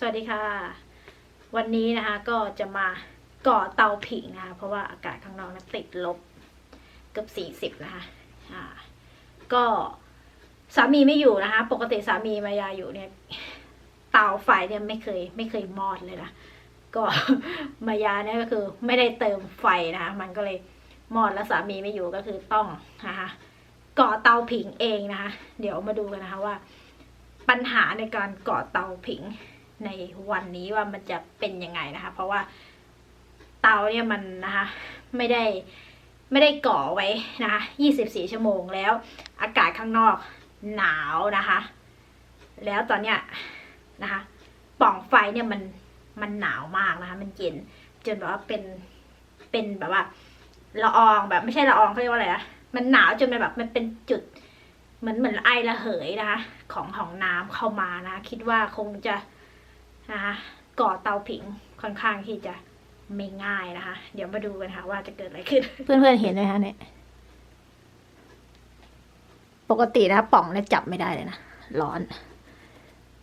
สวัสดีค่ะ วันนี้นะคะก็จะมาก่อเตาผิงนะคะ เพราะว่าอากาศข้างนอกนะติดลบเกือบสี่สิบนะคะอ่าก็สามีไม่อยู่นะคะ ปกติสามีมายาอยู่เนี่ยเตาไฟเนี่ยไม่เคยไม่เคยมอดเลยนะก็มายาเนี่ยก็คือไม่ได้เติมไฟนะคะมันก็เลยมอดแล้วสามีไม่อยู่ก็คือต้องนะคะก่อเตาผิงเองนะคะ เดี๋ยวมาดูกันนะคะว่า ปัญหาในการก่อเตาผิง ในวันนี้ว่ามันจะเป็นยังไงนะคะ เพราะว่าเตาเนี่ยมันนะคะไม่ได้ไม่ได้ก่อไว้นะคะ24 ชั่วโมงแล้ว อากาศข้างนอกหนาวนะคะ แล้วตอนเนี้ยนะคะปล่องไฟเนี่ยมันมันหนาวมากนะคะ มันเย็นจนแบบว่าเป็นเป็นแบบว่าละอองแบบไม่ใช่ละอองเขาเรียกว่าอะไรอะมันหนาวจนมันแบบมันเป็นจุดเหมือนเหมือนไอระเหยนะคะ ของของน้ำเข้ามานะ คิดว่าคงจะ นะคะก่อเตาผิงค่อนข้างที่จะไม่ง่ายนะคะ เดี๋ยวมาดูกันค่ะว่าจะเกิดอะไรขึ้น เพื่อนๆเห็นไหมคะเนี่ยปกตินะป่องเนี่ยจับไม่ได้เลยนะร้อน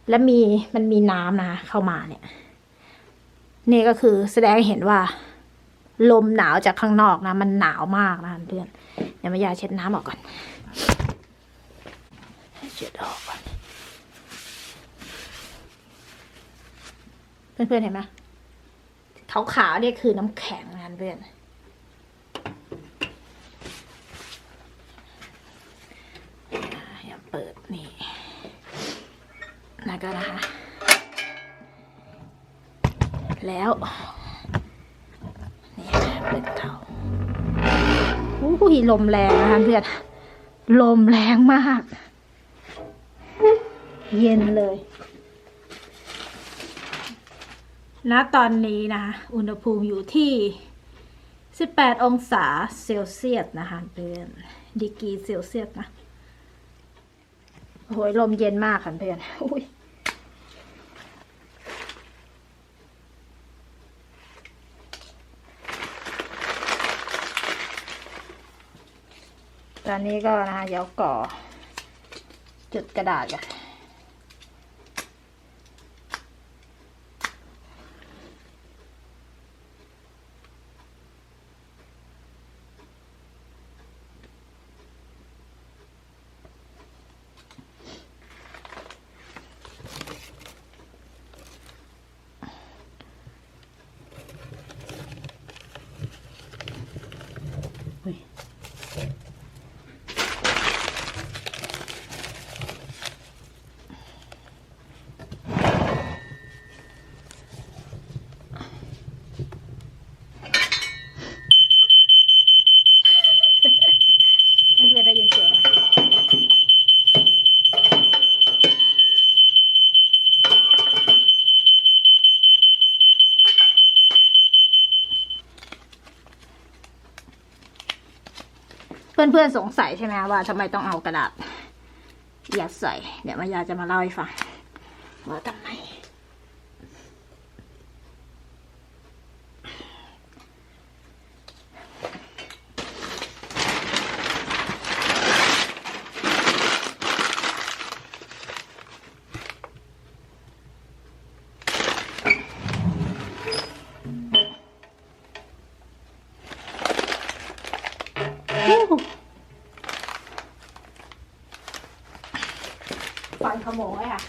และมีมันมีน้ำนะคะเข้ามาเนี่ย นี่ก็คือแสดงเห็นว่า ลมหนาวจากข้างนอกนะ มันหนาวมากนะเพื่อนเดี๋ยวมายาเช็ดน้ำออกก่อนเช็ดออกก่อน เพื่อนๆเห็นไหมขาวๆเนี่ยคือน้ำแข็งนะเพื่อนอย่าเปิดนี่แล้วก็นะคะ แล้วนี่เปิดเตาอู้ยลมแรงนะคะเพื่อน ลมแรงมาก เย็นเลย ณตอนนี้นะคะ อุณหภูมิอยู่ที่ 18 องศาเซลเซียสนะคะเพื่อนดีกรีเซลเซียสนะโอ้โหลมเย็นมากค่ะเพื่อนอุ้ยตอนนี้ก็นะคะเดี๋ยวก่อ จุดกระดาษกันอุ้ยเพื่อนๆได้ยินเสียงไหม เพื่อนๆสงสัยใช่ไหมว่าทำไมต้องเอากระดาษยัดใส่ เดี๋ยวมายาจะมาเล่าให้ฟังว่าทำไม ฟันขโมยค่ะ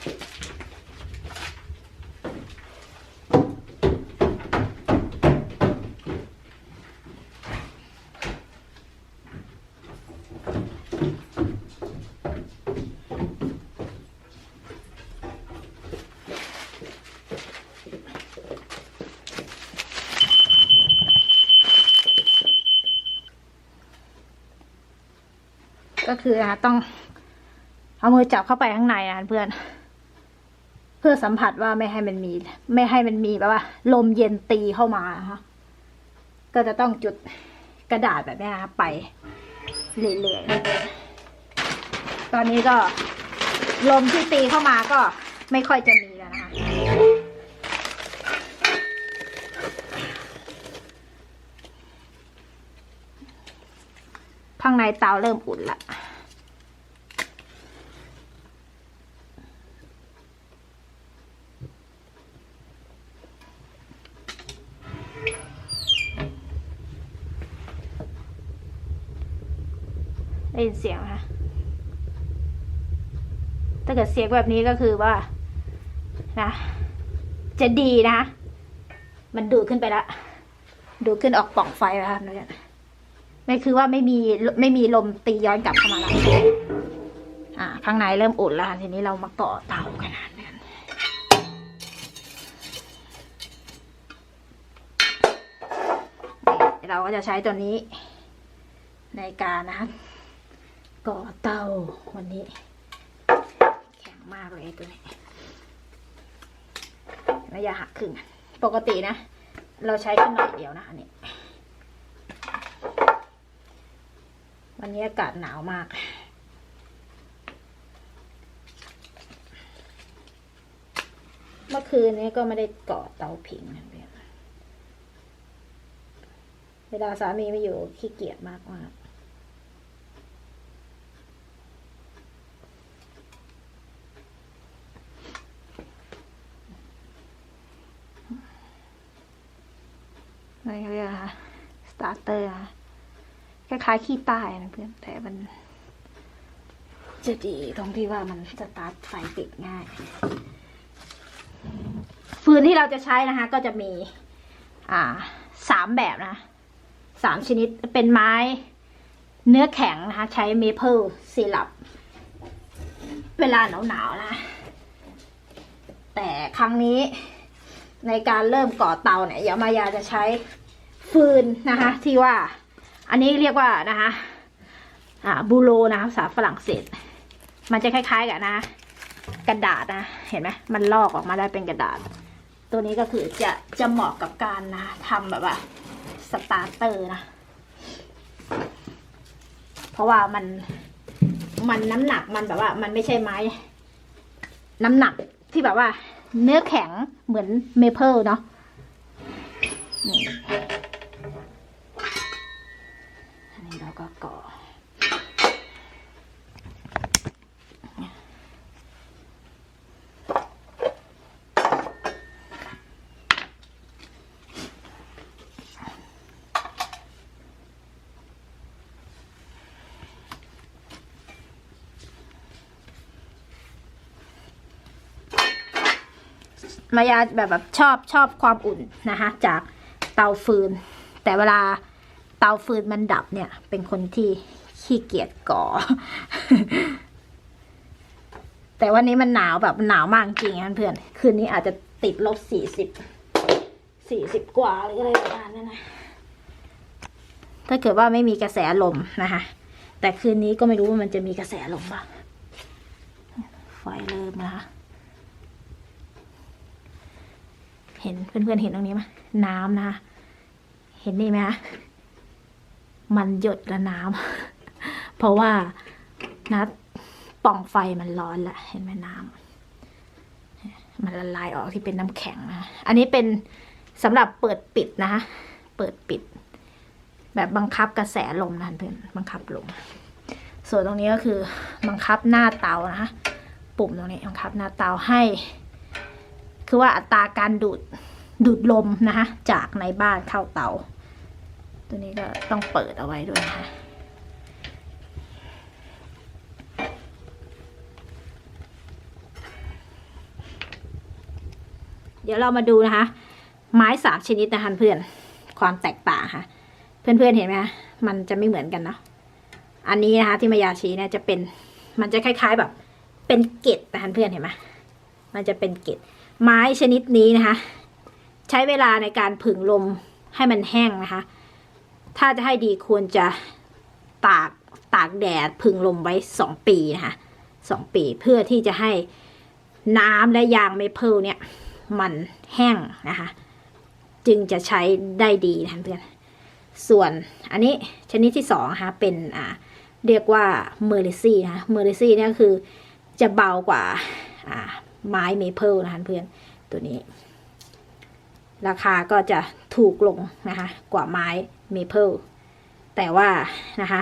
ก็คือนะต้อง เอามือจับเข้าไปข้างในนะเพื่อน เพื่อสัมผัสว่าไม่ให้มันมี ไม่ให้มันมีแบบว่า ลมเย็นตีเข้ามานะก็จะต้องจุดกระดาษแบบนี้นะไปเรื่อยๆตอนนี้ก็ลมที่ตีเข้ามาก็ไม่ค่อยจะมี ข้างในเตาเริ่มอุ่นละได้ยินเสียงไหมถ้าเกิดเสียงแบบนี้ก็คือว่า นะ จะดีนะ มันดูดขึ้นไปละ ดูดขึ้นออกป่องไฟแล้วค่ะเนี่ย ไม่คือว่าไม่มีไม่มีลมตีย้อนกลับเข้ามาแล้วอ่า ข้างในเริ่มอุ่นแล้วทีนี้เรามากาะเตากันนะเนี่ยนี่เราก็จะใช้ตัวนี้ ในการนะคะก่อเตาวันนี้ แข็งมากเลยตัวนี้ไม่อยากหักครึ่งปกตินะ เราใช้แค่หน่อยเดียวนะอันนี้ วันนี้อากาศหนาวมาก เมื่อคืนนี้ก็ไม่ได้ก่อเตาผิงนะเพื่อนเวลาสามีไม่อยู่ขี้เกียจมากมาก อะไรเขาเรียกอะไรคะสตาร์เตอร์อะคล้ายๆขี้ใต้นะเพื่อน แต่มันจะดีตรงที่ว่ามันสตาร์ทไฟติดง่าย ฟืนที่เราจะใช้นะคะ ก็จะมี อ่าสามแบบนะสามชนิดเป็นไม้เนื้อแข็งนะคะ ใช้เมเปิลซีลับ เวลาหนาวๆนะ แต่ครั้งนี้ในการเริ่มก่อเตาเนี่ยยามายาจะใช้ฟืนนะคะ ที่ว่า อันนี้เรียกว่านะคะอ่าบูโรนะคะภาษาฝรั่งเศส มันจะคล้าย ๆ กับนะ กระดาษนะ เห็นไหมมันลอกออกมาได้เป็นกระดาษ ตัวนี้ก็คือจะจะเหมาะกับการนะทำแบบว่าสตาร์เตอร์นะ เพราะว่ามันมันน้ำหนักมันแบบว่า มันไม่ใช่ไม้ น้ำหนักที่แบบว่า เนื้อแข็งเหมือนเมเปิลเนาะนี่อันนี้เราก็ก่อ มายาแบบแบบชอบชอบความอุ่นนะคะจากเตาฟืน แต่เวลาเตาฟืนมันดับเนี่ย เป็นคนที่ขี้เกียจก่อ แต่วันนี้มันหนาวแบบหนาวมากจริงๆเพื่อน คืนนี้อาจจะติดลบสี่สิบสี่สิบกว่าหรืออะไรประมาณนั้นนะถ้าเกิดว่าไม่มีกระแสลมนะคะ แต่คืนนี้ก็ไม่รู้ว่ามันจะมีกระแสลมบ้างไฟเริ่มนะคะ เห็นเพื่อนๆเห็นตรงนี้ไหมน้ำนะคะเห็นนี่ไหมคะมันหยดละน้ำ เพราะว่านะปล่องไฟมันร้อนละเห็นไหมน้ำมันละลายออกที่เป็นน้ำแข็งนะอันนี้เป็นสำหรับเปิดปิดนะคะเปิดปิด แบบบังคับกระแสลมนะเพื่อนบังคับลมส่วนตรงนี้ก็คือบังคับหน้าเตานะคะปุ่มตรงนี้บังคับหน้าเตาให้ คือว่าอัตราการดูดดูดลมนะคะจากในบ้านเข้าเตา ตัวนี้ก็ต้องเปิดเอาไว้ด้วยนะคะเดี๋ยวเรามาดูนะคะ ไม้สามชนิดนะคะเพื่อนความแตกต่างค่ะ เพื่อนๆเห็นไหมมันจะไม่เหมือนกันเนาะอันนี้นะคะ ที่มายาชีเนี่ยจะเป็น มันจะคล้าย ๆแบบ เป็นเกล็ดนะคะเพื่อนเห็นไหมมันจะเป็นเกล็ด ไม้ชนิดนี้นะคะ ใช้เวลาในการผึ่งลมให้มันแห้งนะคะ ถ้าจะให้ดีควรจะตากตากแดดผึ่งลมไว้สองปีนะคะสองปีเพื่อที่จะให้น้ำและยางเมเปิลเนี่ย มันแห้งนะคะ จึงจะใช้ได้ดีนะเพื่อนส่วนอันนี้ชนิดที่สองนะคะเป็นอ่าเรียกว่าเมอร์เรซี่นะคะเมอร์เรซี่เนี่ยคือจะเบากว่าอ่า ไม้เมเปิลนะคะเพื่อนตัวนี้ ราคาก็จะถูกลงนะคะกว่าไม้เมเปิลแต่ว่านะคะ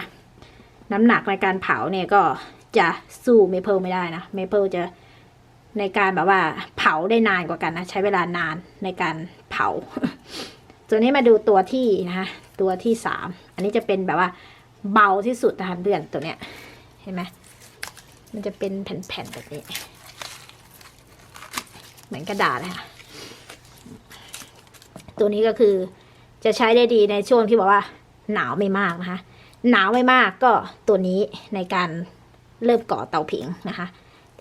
น้ำหนักในการเผาเนี่ยก็จะสู้เมเปิลไม่ได้นะเมเปิลจะในการแบบว่าเผาได้นานกว่ากันนะ ใช้เวลานานในการเผา ตัวนี้มาดูตัวที่นะคะตัวที่สามอันนี้จะเป็นแบบว่าเบาที่สุดนะคะเดือนตัวเนี้ยเห็นไหมมันจะเป็นแผ่นๆแบบนี้ เหมือนกระดาษค่ะ ตัวนี้ก็คือจะใช้ได้ดีในช่วงที่บอกว่า หนาวไม่มากนะคะ หนาวไม่มากก็ตัวนี้ในการเริ่มก่อเตาผิงนะคะ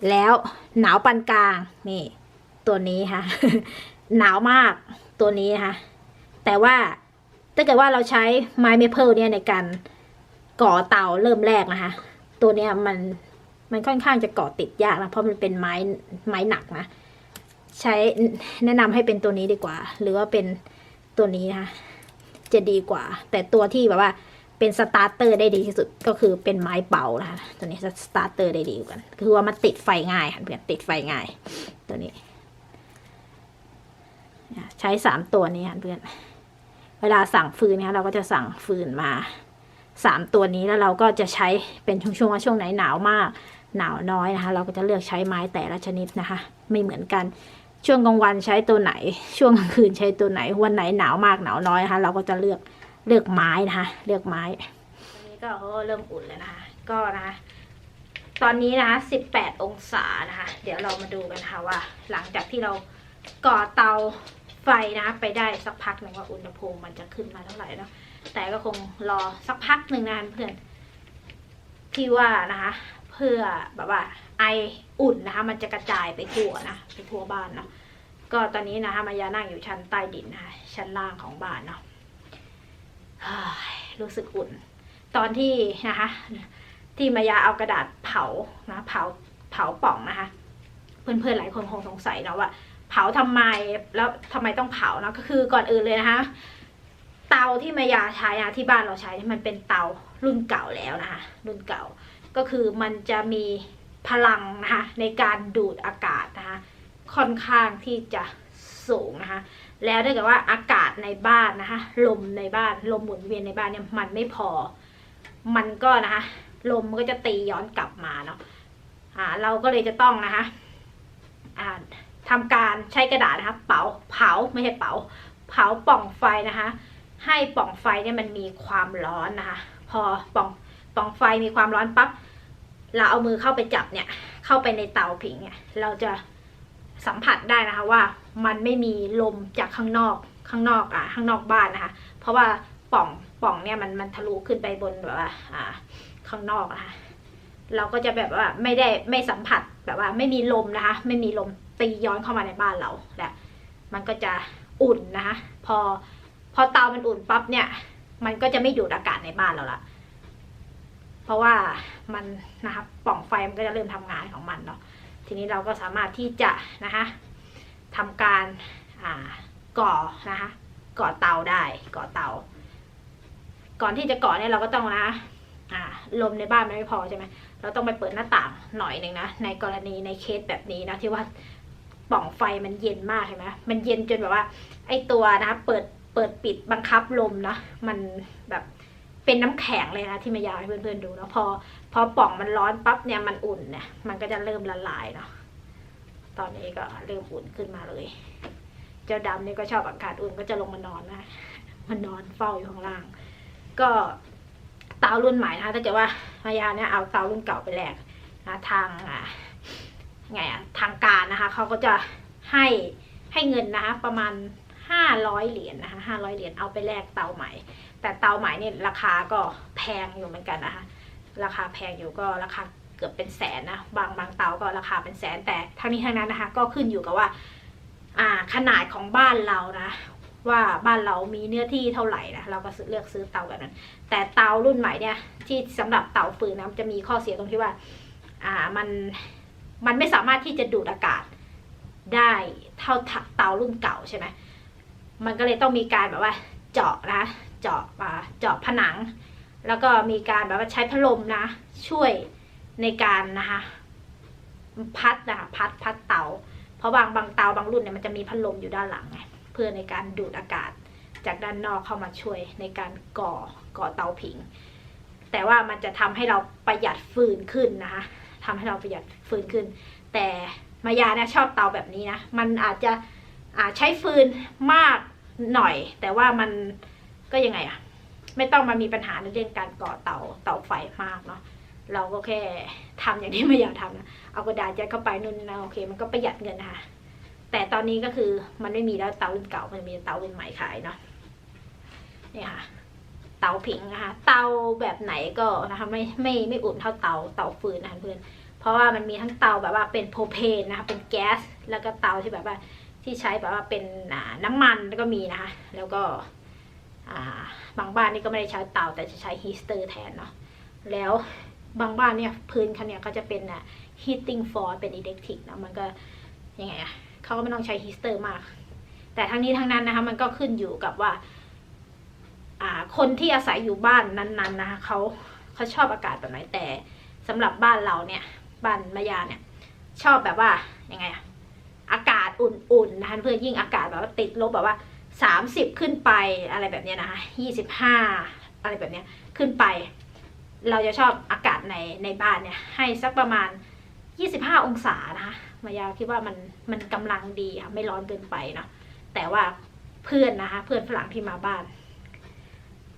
แล้วหนาวปานกลางนี่ตัวนี้ค่ะ หนาวมากตัวนี้นะคะแต่ว่าถ้าเกิดว่าเราใช้ไม้เมเปิลเนี่ยในการก่อเตาเริ่มแรกนะคะ ตัวเนี้ยมันมันค่อนข้างจะก่อติดยากนะเพราะมันเป็นไม้ไม้หนักนะ ใช้แนะนำให้เป็นตัวนี้ดีกว่า หรือว่าเป็นตัวนี้นะคะจะดีกว่า แต่ตัวที่แบบว่าเป็นสตาร์เตอร์ได้ดีที่สุดก็คือเป็นไม้เป่านะคะตัวนี้สตาร์เตอร์ได้ดีกว่าคือว่ามันติดไฟง่ายค่ะเพื่อนติดไฟง่าย ตัวนี้ใช้สามตัวนี้ค่ะเพื่อนเวลาสั่งฟืนเนี่ยเราก็จะสั่งฟืนมาสามตัวนี้แล้วเราก็จะใช้เป็นช่วงๆว่าช่วงไหนหนาวมากหนาวน้อยนะคะ เราก็จะเลือกใช้ไม้แต่ละชนิดนะคะ ไม่เหมือนกัน ช่วงกลางวันใช้ตัวไหน ช่วงกลางคืนใช้ตัวไหน วันไหนหนาวมากหนาวน้อยนะคะ เราก็จะเลือกเลือกไม้นะคะ เลือกไม้ตอนนี้ก็เริ่มอุ่นแล้วนะคะ ก็นะคะตอนนี้นะคะ18 องศานะคะ เดี๋ยวเรามาดูกันค่ะว่า หลังจากที่เราก่อเตาไฟนะคะไปได้สักพักหนึ่งว่าอุณหภูมิมันจะขึ้นมาเท่าไหร่เนาะแต่ก็คงรอสักพักหนึ่งนะเพื่อนที่ว่านะคะ เพื่อแบบว่าไออุ่นนะคะ มันจะกระจายไปทั่วนะไปทั่วบ้านเนาะก็ตอนนี้นะคะมายานั่งอยู่ชั้นใต้ดินนะคะชั้นล่างของบ้านเนาะรู้สึกอุ่น ตอนที่นะคะที่มายาเอากระดาษเผานะเผาเผาป่องนะคะเพื่อนๆหลายคนคงสงสัยเนาะว่า เผาทำไมแล้วทำไมต้องเผาเนาะก็คือก่อนอื่นเลยนะคะเตาที่มายาใช้นะที่บ้านเราใช้มันเป็นเตารุ่นเก่าแล้วนะคะรุ่นเก่า ก็คือมันจะมีพลังนะคะในการดูดอากาศนะคะค่อนข้างที่จะสูงนะคะแล้วถ้าเกิดว่าอากาศในบ้านนะคะลมในบ้านลมหมุนเวียนในบ้านเนี่ยมันไม่พอ มันก็นะคะลมมันก็จะตีย้อนกลับมาเนาะอ่าเราก็เลยจะต้องนะคะอ่าทำการใช้กระดาษนะคะเผาเผาไม่ใช่เผาเผาป่องไฟนะคะให้ป่องไฟเนี่ยมันมีความร้อนนะคะพอป่อง ปล่องไฟมีความร้อนปั๊บเราเอามือเข้าไปจับเนี่ย เข้าไปในเตาผิงเนี่ย เราจะสัมผัสได้นะคะว่ามันไม่มีลมจากข้างนอกข้างนอกอะข้างนอกบ้านนะคะ เพราะว่าปล่องปล่องเนี่ยมันมันทะลุขึ้นไปบนแบบว่าอ่าข้างนอกนะคะเราก็จะแบบว่าไม่ได้ไม่สัมผัสแบบว่าไม่มีลมนะคะ ไม่มีลมตีย้อนเข้ามาในบ้านเราและมันก็จะอุ่นนะคะพอพอเตามันอุ่นปั๊บเนี่ย มันก็จะไม่ดูดอากาศในบ้านเราละ เพราะว่ามันนะคะปล่องไฟมันก็จะเริ่มทำงานของมันเนาะทีนี้เราก็สามารถที่จะนะคะทำการอ่าก่อนะคะก่อเตาได้ก่อเตา ก่อนที่จะก่อเนี่ยเราก็ต้องนะอ่าลมในบ้านมันไม่พอใช่ไหมเราต้องไปเปิดหน้าต่างหน่อยหนึ่งนะในกรณีในเคสแบบนี้นะที่ว่าปล่องไฟมันเย็นมากเห็นไหมมันเย็นจนแบบว่า ไอตัวนะเปิดเปิดปิดบังคับลมนะมันแบบ เป็นน้ำแข็งเลยนะที่มายาให้เพื่อนๆดูแล้วพอ พอปล่องมันร้อนปั๊บเนี่ยมันอุ่นเนี่ยมันก็จะเริ่มละลายเนาะตอนนี้ก็เริ่มอุ่นขึ้นมาเลย เจ้าดำนี่ก็ชอบอากาศอุ่นก็จะลงมานอนนะมันนอนเฝ้าอยู่ข้างล่าง ก็เตารุ่นใหม่นะคะถ้าเกิดว่ามายาเนี่ยเอาเตารุ่นเก่าไปแลกนะทางอ่าไงอะทางการนะคะเขาก็จะให้ให้เงินนะคะประมาณ ห้าร้อยเหรียญนะคะห้าร้อยเหรียญเอาไปแลกเตาใหม่ แต่เตาใหม่เนี่ยราคาก็แพงอยู่เหมือนกันนะคะราคาแพงอยู่ก็ราคาเกือบเป็นแสนนะบางบางเตาก็ราคาเป็นแสนแต่ทั้งนี้ทั้งนั้นนะคะก็ขึ้นอยู่กับว่าอ่าขนาดของบ้านเรานะว่าบ้านเรามีเนื้อที่เท่าไหร่นะเราก็เลือกซื้อเตาแบบนั้น แต่เตารุ่นใหม่เนี่ยที่สำหรับเตาฟืนนะจะมีข้อเสียตรงที่ว่าอ่ามันมันไม่สามารถที่จะดูดอากาศได้เท่าเตารุ่นเก่าใช่ไหม มันก็เลยต้องมีการแบบว่า เจาะนะ เจาะเจาะผนัง แล้วก็มีการแบบว่าใช้พัดลมนะ ช่วยในการนะคะพัดนะคะพัดพัดเตา เพราะบางบางเตาบางรุ่นเนี่ยมันจะมีพัดลมอยู่ด้านหลังไงเพื่อในการดูดอากาศจากด้านนอกเข้ามาช่วยในการก่อก่อเตาผิง แต่ว่ามันจะทำให้เราประหยัดฟืนขึ้นนะคะทำให้เราประหยัดฟืนขึ้น แต่มายาเนี่ยชอบเตาแบบนี้นะมันอาจจะ ใช้ฟืนมากหน่อย แต่ว่ามันก็ยังไงอะไม่ต้องมามีปัญหาในเรื่องการก่อเตาเตาไฟมากเนาะเราก็แค่ทำอย่างที่ไม่อยากทำนะเอากระดาษยัดเข้าไปนู่นนะโอเค มันก็ประหยัดเงินนะคะแต่ตอนนี้ก็คือมันไม่มีแล้วเตารุ่นเก่ามันมีเตารุ่นใหม่ขายเนาะนี่ค่ะ เตาผิงนะคะเตาแบบไหนก็นะคะไม่ไม่ไม่อุ่นเท่าเตาเตาฟืนนะคะเพื่อนเพราะว่ามันมีทั้งเตาแบบว่าเป็นโพเพนนะคะเป็นแก๊สแล้วก็เตาที่แบบว่า ที่ใช้แบบว่าเป็นน้ำมันก็มีนะคะ แล้วก็บางบ้านนี่ก็ไม่ได้ใช้เตาแต่จะใช้ฮีสเตอร์แทนเนาะแล้วบางบ้านเนี่ยพื้นเขาเนี่ยก็จะเป็นอะ heating for เป็น electric เนะมันก็ยังไงอะเขาก็ไม่ต้องใช้ฮีสเตอร์มาก แต่ทั้งนี้ทั้งนั้นนะคะมันก็ขึ้นอยู่กับว่าอ่าคนที่อาศัยอยู่บ้านนั้นๆนะคะเขาเขาชอบอากาศแบบไหนแต่สำหรับบ้านเราเนี่ยบ้านมายาเนี่ยชอบแบบว่ายังไงอะ ศอุ่นๆนะคะเพื่อยิ่งอากาศแบบว่าติดลบแบบว่าสามสิบขึ้นไปอะไรแบบเนี้ยนะคะยี่สิบห้าอะไรแบบเนี้ยขึ้นไป เราจะชอบอากาศในในบ้านเนี่ยให้สักประมาณยี่สิบห้าองศานะคะมายาคิดว่ามันมันกำลังดีค่ะไม่ร้อนเกินไปเนาะแต่ว่าเพื่อนนะคะ เพื่อนฝรั่งที่มาบ้าน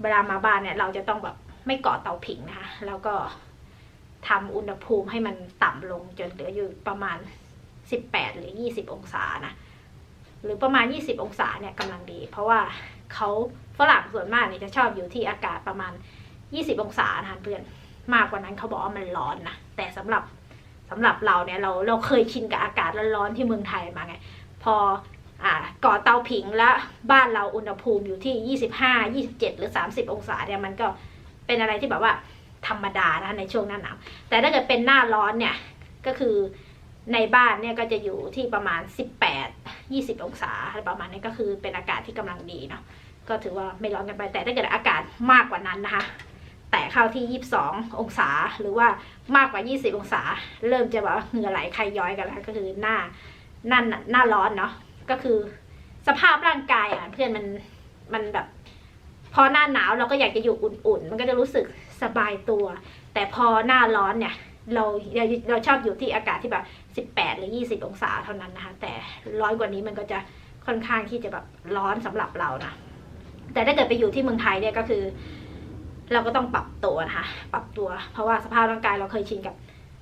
เวลามาบ้านเนี่ยเราจะต้องแบบไม่เกาะเตาผิงนะคะ แล้วก็ทำอุณหภูมิให้มันต่ำลงจนเหลืออยู่ประมาณ 18 หรือ 20 องศานะหรือประมาณ 20 องศาเนี่ยกำลังดี เพราะว่าเขาฝรั่งส่วนมากเนี่ยจะชอบอยู่ที่อากาศประมาณ 20 องศานะคะเพื่อนมากกว่านั้นเขาบอกว่ามันร้อนนะแต่สำหรับสำหรับเราเนี่ยเราเราเคยชินกับอากาศร้อนๆที่เมืองไทยมาไงพออ่าก่อเตาผิงแล้วบ้านเราอุณหภูมิอยู่ที่ 25 27 หรือ 30 องศาเนี่ยมันก็เป็นอะไรที่แบบว่าธรรมดานะในช่วงหน้าหนาวแต่ถ้าเกิดเป็นหน้าร้อนเนี่ยก็คือ ในบ้านเนี่ยก็จะอยู่ที่ประมาณ 18 20 องศาอะไรประมาณนี้ก็คือเป็นอากาศที่กำลังดีเนาะก็ถือว่าไม่ร้อนกันไปแต่ถ้าเกิดอากาศมากกว่านั้นนะคะ แต่เข้าที่ 22 องศาหรือว่ามากกว่า 20 องศา เริ่มจะแบบเหงื่อไหลใครย้อยกันแล้วก็คือหน้าหน้าหน้าร้อนเนาะก็คือสภาพร่างกายอะเพื่อนมันมันแบบพอหน้าหนาวเราก็อยากจะอยู่อุ่นๆ มันก็จะรู้สึกสบายตัว แต่พอหน้าร้อนเนี่ย เราเราเราชอบอยู่ที่อากาศที่แบบ 18 หรือ 20 องศาเท่านั้นนะคะ แต่ร้อนกว่านี้มันก็จะค่อนข้างที่จะแบบร้อนสำหรับเรานะ แต่ถ้าเกิดไปอยู่ที่เมืองไทยเนี่ยก็คือ เราก็ต้องปรับตัวนะคะ ปรับตัว เพราะว่าสภาพร่างกายเราเคยชินกับ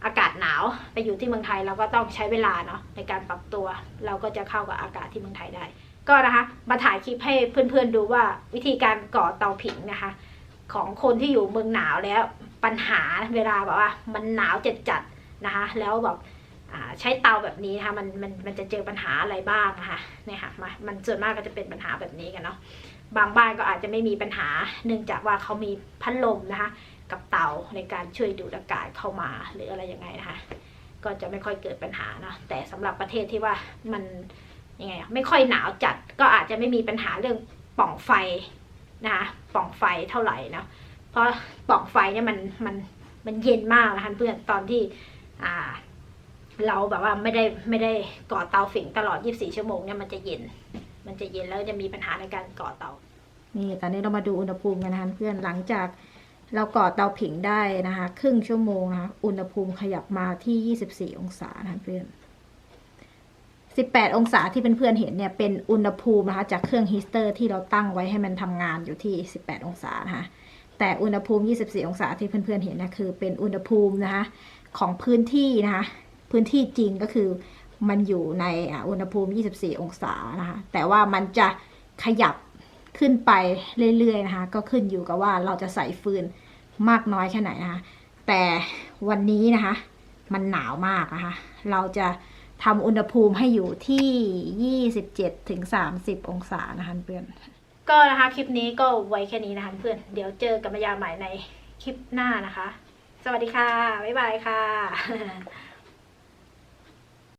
อากาศหนาว ไปอยู่ที่เมืองไทยเราก็ต้องใช้เวลาเนาะในการปรับตัว เราก็จะเข้ากับอากาศที่เมืองไทยได้ ก็นะคะมาถ่ายคลิปให้เพื่อนๆดูว่าวิธีการก่อเตาผิงนะคะ ของคนที่อยู่เมืองหนาวแล้วปัญหาเวลาแบบว่า มันหนาวจัดๆนะคะ แล้วแบบอ่า ใช้เตาแบบนี้นะคะมันมันมันจะเจอปัญหาอะไรบ้างนะคะเนี่ยค่ะมามันส่วนมากก็จะเป็นปัญหาแบบนี้กันเนาะบางบ้านก็อาจจะไม่มีปัญหา เนื่องจากว่าเขามีพัดลมนะคะ กับเตาในการช่วยดูดอากาศเข้ามาหรืออะไรยังไงนะคะ ก็จะไม่ค่อยเกิดปัญหาเนาะแต่สำหรับประเทศที่ว่ามันยังไงไม่ค่อยหนาวจัดก็อาจจะไม่มีปัญหาเรื่องปล่องไฟนะคะปล่องไฟเท่าไหร่เนาะเพราะปล่องไฟเนี่ยมันมันมันเย็นมากนะคะเพื่อนตอนที่อ่า เราแบบว่าไม่ได้ไม่ได้ก่อเตาฝิงตลอด 24 ชั่วโมงเนี่ยมันจะเย็น มันจะเย็นแล้วจะมีปัญหาในการก่อเตา นี่ตอนนี้เรามาดูอุณหภูมิกันนะคะเพื่อนหลังจากเราก่อเตาผิงได้นะคะ ครึ่งชั่วโมงนะคะอุณหภูมิขยับมาที่ 24 องศานะคะเพื่อน18 องศาที่เพื่อนๆเห็นเนี่ยเป็นอุณหภูมินะคะจากเครื่องฮีสเตอร์ที่เราตั้งไว้ให้มันทำงานอยู่ที่ 18 องศานะคะแต่อุณหภูมิ 24 องศาที่เพื่อนๆเห็นนะคือเป็นอุณหภูมินะคะของพื้นที่นะคะ พื้นที่จริงก็คือมันอยู่ในอุณหภูมิ 24 องศานะคะแต่ว่ามันจะขยับขึ้นไปเรื่อยๆนะคะก็ขึ้นอยู่กับว่าเราจะใส่ฟืนมากน้อยแค่ไหนนะคะแต่วันนี้นะคะมันหนาวมากนะคะเราจะทำอุณหภูมิให้อยู่ที่ 27ถึง30 องศานะคะเพื่อนก็นะคะคลิปนี้ก็ไว้แค่นี้นะคะเพื่อนเดี๋ยวเจอกับมายาใหม่ในคลิปหน้านะคะ สวัสดีค่ะ บ๊ายบายค่ะ